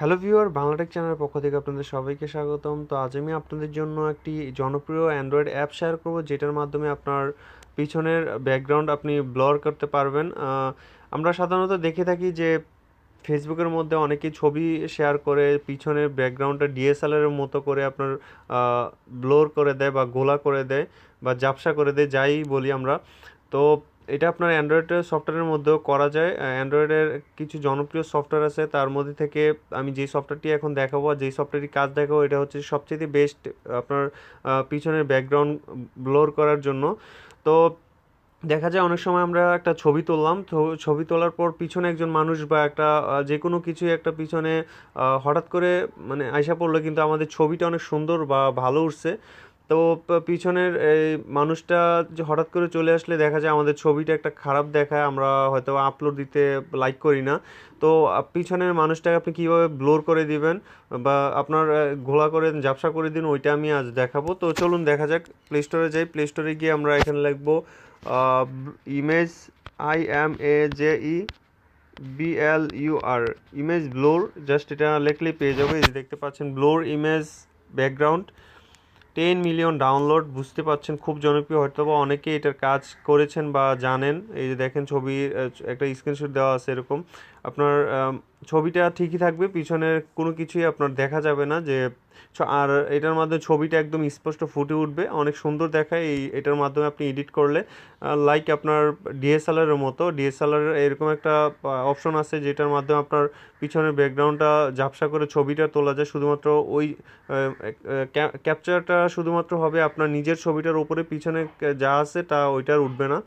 Hello viewer Bangla Tech চ্যানেলের পক্ষ থেকে আপনাদের সবাইকে স্বাগতম। তো আজ আমি আপনাদের জন্য একটি জনপ্রিয় অ্যান্ড্রয়েড অ্যাপ শেয়ার করব, যেটার মাধ্যমে আপনার পিছনের ব্যাকগ্রাউন্ড আপনি ব্লর করতে পারবেন। আমরা সাধারণত দেখে থাকি যে ফেসবুকের মধ্যে অনেকে ছবি শেয়ার করে, পিছনের ব্যাকগ্রাউন্ডটা ডিএসএলআর এর মতো করে আপনার ব্লোর করে দেয় বা গোলা করে দেয় বা ঝাপসা করে দেয়, যাই বলি আমরা। তো এটা আপনার অ্যান্ড্রয়েডের সফটওয়্যারের মধ্যেও করা যায়। অ্যান্ড্রয়েডের কিছু জনপ্রিয় সফটওয়্যার আছে, তার মধ্যে থেকে আমি যে সফটওয়্যারটি এখন দেখাবো আর যেই সফটওয়্যারটি কাজ দেখাবো, এটা হচ্ছে সবচেয়ে বেস্ট আপনার পিছনের ব্যাকগ্রাউন্ড ব্লোর করার জন্য। তো দেখা যায় অনেক সময় আমরা একটা ছবি তুললাম ছবি তোলার পর পিছনে একজন মানুষ বা একটা যে কোনো কিছুই একটা পিছনে হঠাৎ করে মানে আইসা পড়ল কিন্তু আমাদের ছবিটা অনেক সুন্দর বা ভালো উঠছে। তো পিছনের এই মানুষটা যে হঠাৎ করে চলে আসলে দেখা যায় আমাদের ছবিটা একটা খারাপ দেখায়, আমরা হয়তো আপলোড দিতে লাইক করি না। তো পিছনের মানুষটাকে আপনি কীভাবে ব্লোর করে দিবেন বা আপনার ঘোলা করে, ঝাপসা করে দিন, ওইটা আমি আজ দেখাবো। তো চলুন দেখা যাক প্লে স্টোরে যাই প্লে স্টোরে গিয়ে আমরা এখানে লিখব image I M A J E B L U R image blur just এটা লিখলেই পেয়ে যাবে। দেখতে পাচ্ছেন blur image background ten million download বুঝতে পাচ্ছেন খুব জনপ্রিয়। হয়তো বা অনেকেই এটার কাজ করেছেন বা জানেন। এই যে দেখেন ছবি একটা স্ক্রিনশট দেওয়া আছে এরকম। আপনার ছবিটা ঠিকই থাকবে, পিছনের কোনো কিছুই আপনার দেখা যাবে না যে আর এটার মাধ্যমে ছবিটা একদম স্পষ্ট ফুটে উঠবে। অনেক সুন্দর দেখায়। এই এটার মাধ্যমে আপনি এডিট করলে লাইক আপনার ডিএসএলআর এর মতো। ডিএসএলআর এরকম একটা অপশন আছে যেটার মাধ্যমে আপনার পিছনের ব্যাকগ্রাউন্ডটা ঝাপসা করে ছবিটা তোলা যায়। শুধুমাত্র ওই ক্যাপচারটা শুধুমাত্র হবে আপনার নিজের ছবিটার উপরে। পিছনে যা আছে তা ওইটার উঠবে না।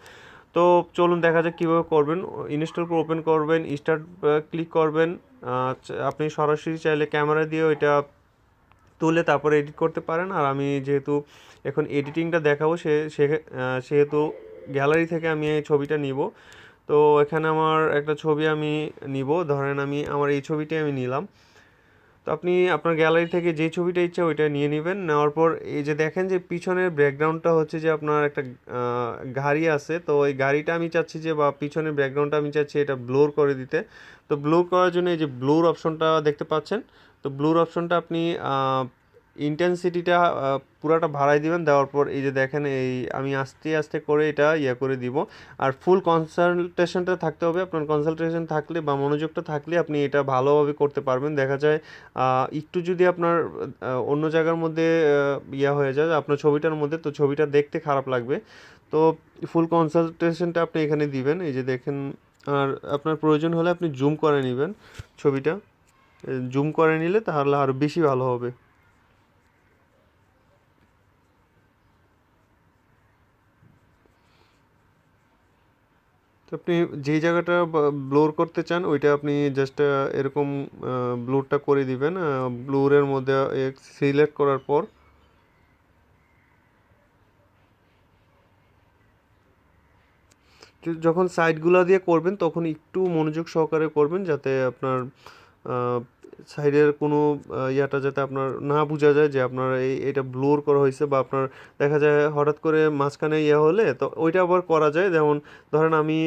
তো চলুন দেখা যাক কীভাবে করবেন। ইনস্টল করে ওপেন করবেন। স্টার্ট ক্লিক করবেন। আপনি সরাসরি চাইলে ক্যামেরা দিয়েও এটা তুলে তারপরে এডিট করতে পারেন আর আমি যেহেতু এখন এডিটিংটা দেখাবো, সে সেহেতু গ্যালারি থেকে আমি এই ছবিটা নিব। তো এখানে আমার একটা ছবি আমি নিব। ধরেন আমি, আমার এই ছবিটি আমি নিলাম। তো আপনি আপনার গ্যালারি থেকে যে ছবিটা ইচ্ছা ওইটা নিয়ে নেবেন। নেওয়ার পর এই যে দেখেন যে পিছনের ব্যাকগ্রাউন্ডটা হচ্ছে যে আপনার একটা গাড়ি আছে। তো ওই গাড়িটা আমি চাচ্ছি যে বা পিছনের ব্যাকগ্রাউন্ডটা আমি চাচ্ছি এটা ব্লোর করে দিতে। তো ব্লোর করার জন্য এই যে ব্লোর অপশনটা দেখতে পাচ্ছেন? তো ব্লুর অপশনটা আপনি ইন্টেন্সিটিটা পুরাটা বাড়াই দিবেন, দেওয়ার পর এই যে দেখেন, এই আমি আস্তে আস্তে করে এটা ইয়ে করে দিব। আর ফুল কনসালটেশনটা থাকতে হবে। আপনার কনসালটেশন থাকলে বা মনোযোগটা থাকলে আপনি এটা ভালোভাবে করতে পারবেন। দেখা যায় একটু যদি আপনার অন্য জায়গার মধ্যে ইয়া হয়ে যায়, আপনার ছবিটার মধ্যে, তো ছবিটা দেখতে খারাপ লাগবে। তো ফুল কনসালটেশনটা আপনি এখানে দিবেন। এই যে দেখেন, আর আপনার প্রয়োজন হলে আপনি জুম করে নেবেন ছবিটা। জুম করে নিলে তাহলে আরও বেশি ভালো হবে। তো আপনি যেই জায়গাটা ব্লোর করতে চান, ওইটা আপনি জাস্ট এরকম ব্লোরটা করে দিবেন ব্লোরের মধ্যে সিলেক্ট করার পর। যখন সাইডগুলো দিয়ে করবেন, তখন একটু মনোযোগ সহকারে করবেন, যাতে আপনার সাইডের কোনো ইয়াটা যাতে আপনার না বোঝা যায় যে আপনার এই, এটা ব্লোর করা হয়েছে বা আপনার দেখা যায় হঠাৎ করে মাঝখানে ইয়ে হলে তো ওইটা আবার করা যায়। যেমন ধরেন আমি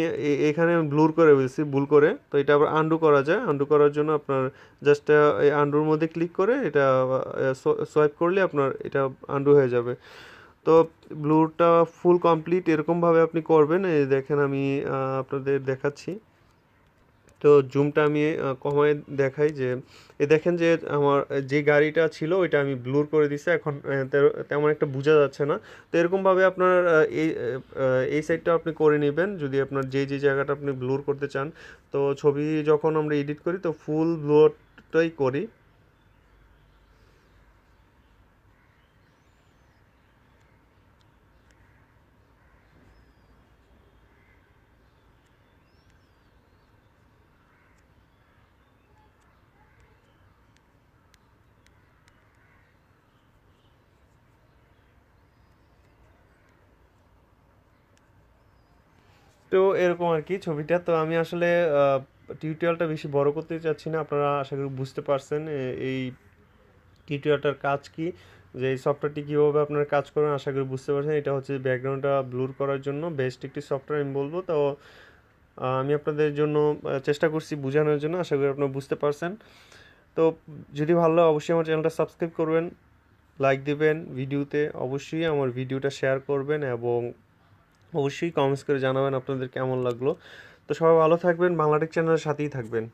এখানে ব্লোর করে ফেলছি, ভুল করে, তো এটা আবার আন্ডু করা যায়। আন্ডু করার জন্য আপনার জাস্ট এই আন্ডুর মধ্যে ক্লিক করে এটা সোয়াইপ করলে আপনার এটা আন্ডু হয়ে যাবে। তো ব্লুটা ফুল কমপ্লিট এরকমভাবে আপনি করবেন। এই দেখেন আমি আপনাদের দেখাচ্ছি। তো জুমটা আমি কমায় দেখাই যে, এ দেখেন যে আমার, যে গাড়িটা ছিল ওইটা আমি ব্লুর করে দিছি। এখন তেমন একটা বোঝা যাচ্ছে না। তো এরকমভাবে আপনার এই এই সাইডটা আপনি করে নেবেন। যদি আপনার যে যে জায়গাটা আপনি ব্লুর করতে চান। তো ছবি যখন আমরা এডিট করি, তো ফুল ব্লুরটাই করি। তো এরকম আর কি ছবিটা। তো আমি আসলে টিউটোরিয়ালটা বেশি বড় করতে চাচ্ছি না। আপনারা আশা করি বুঝতে পারছেন এই টিউটোরিয়ালটার কাজ কি, যে এই সফটওয়্যারটি কীভাবে আপনারা কাজ করেন আশা করি বুঝতে পারছেন। এটা হচ্ছে ব্যাকগ্রাউন্ডটা ব্লুর করার জন্য। বেস্ট একটি সফটওয়্যার আমি বলব। তো আমি আপনাদের জন্য চেষ্টা করছি বোঝানোর জন্য। আশা করি আপনারা বুঝতে পারছেন। তো, যদি ভালো লাগে অবশ্যই আমার চ্যানেলটা সাবস্ক্রাইব করবেন লাইক দিবেন। ভিডিওতে অবশ্যই আমার ভিডিওটা শেয়ার করবেন এবং অবশ্যই কমেন্টস করে জানাবেন আপনাদের কেমন লাগল। তো সবাই ভালো থাকবেন, বাংলাটেক চ্যানেলের সাথেই থাকবেন।